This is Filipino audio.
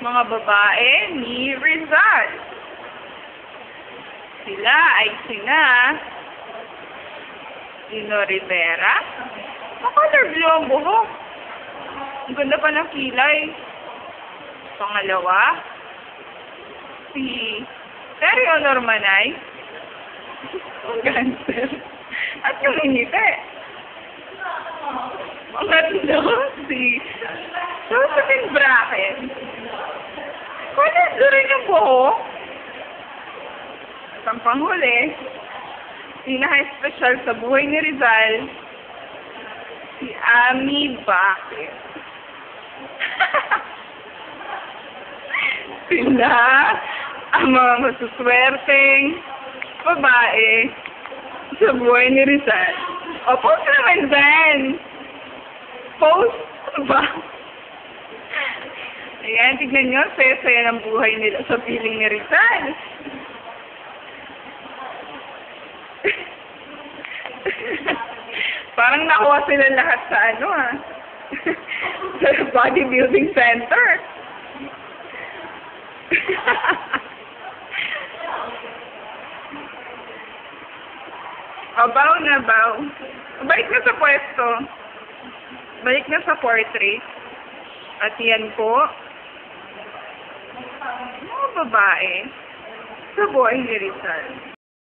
mga babae ni Rizal. Sila ay sina Dino Rivera. Makolor blue ang buhok. Ang ganda pa ng kilay. Pangalawa, si Sergio Normanay. Ang ganda. At yung ngiti. Pangatlo, si Josephine Bracken. Kulit rin yung buhok. At ang panghuli, pinaka-special sa buhay ni Rizal, si Ami Bakit. Sila ang mga masuswerteng babae sa buhay ni Rizal. O, post naman din. Post ba? Ayan, tignan nyo, saya-saya ng buhay nila sa piling ni Rizal. Parang nakuha sila lahat sa ano ah. sa bodybuilding center. Abaw na baw. Balik na sa pwesto. Balik na sa portrait. At yan po. Mga babae sa buhay ni Rizal.